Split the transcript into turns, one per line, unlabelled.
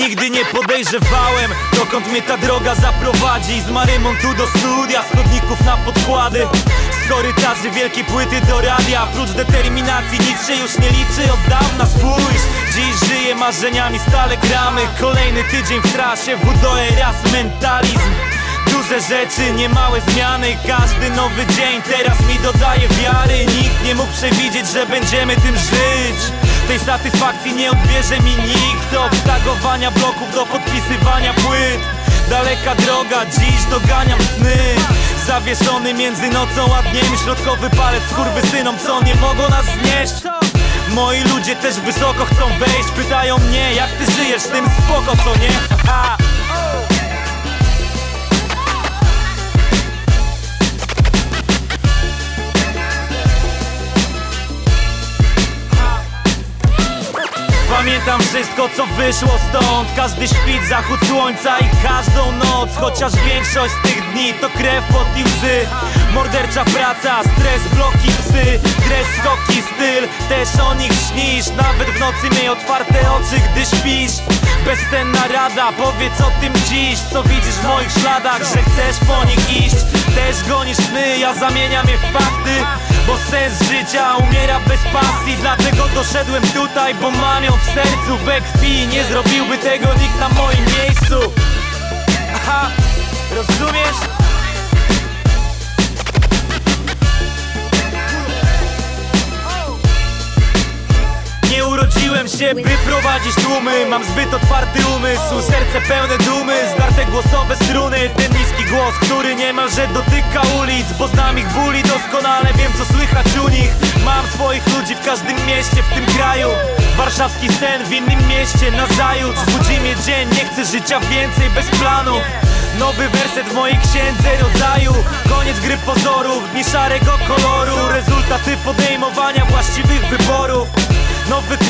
Nigdy nie podejrzewałem, dokąd mnie ta droga zaprowadzi. Z Marymontu do studia, z chodników na podkłady. Z korytarzy wielkiej płyty do radia. Prócz determinacji nic się już nie liczy od dawna Spójrz, dziś żyję marzeniami, stale gramy. Kolejny tydzień w trasie, WDO raz mentalizm. Duże rzeczy, niemałe zmiany. Każdy nowy dzień teraz mi dodaje wiary. Nikt nie mógł przewidzieć, że będziemy tym żyć Satysfakcji nie odbierze mi nikt Od tagowania bloków do podpisywania płyt Daleka droga, dziś doganiam sny Zawieszony między nocą a dniem Środkowy palec synom, co nie mogą nas znieść Moi ludzie też wysoko chcą wejść Pytają mnie, jak ty żyjesz, z tym spoko, co nie? Ha! Pamiętam wszystko co wyszło stąd. Każdy świt, zachód słońca i każdą noc. Chociaż większość z tych dni to krew pot i łzy. Mordercza praca, stres, bloki, psy. Dres, skoki, styl, też o nich śnisz. Nawet w nocy miej otwarte oczy, gdy śpisz. Bezcenna rada, powiedz o tym dziś. Co widzisz w moich śladach, że chcesz po nich iść? Też gonisz sny, ja zamieniam je w fakty Bo sens życia umiera bez pasji. Dlatego doszedłem tutaj, bo mam ją w sercu, we krwi Nie zrobiłby tego nikt na moim miejscu. Aha, rozumiesz? Urodziłem się, by prowadzić tłumy. Mam zbyt otwarty umysł, serce pełne dumy. Zdarte głosowe struny, ten niski głos Który niemalże dotyka ulic Bo znam ich bóli doskonale, wiem co słychać u nich. Mam swoich ludzi w każdym mieście w tym kraju. Warszawski sen w innym mieście Nazajutrz budzi mnie dzień, nie chcę życia więcej bez planu. Nowy werset w mojej księdze rodzaju. Koniec gry pozorów, dni szarego koloru. Rezultaty podejmowania właściwych wyborów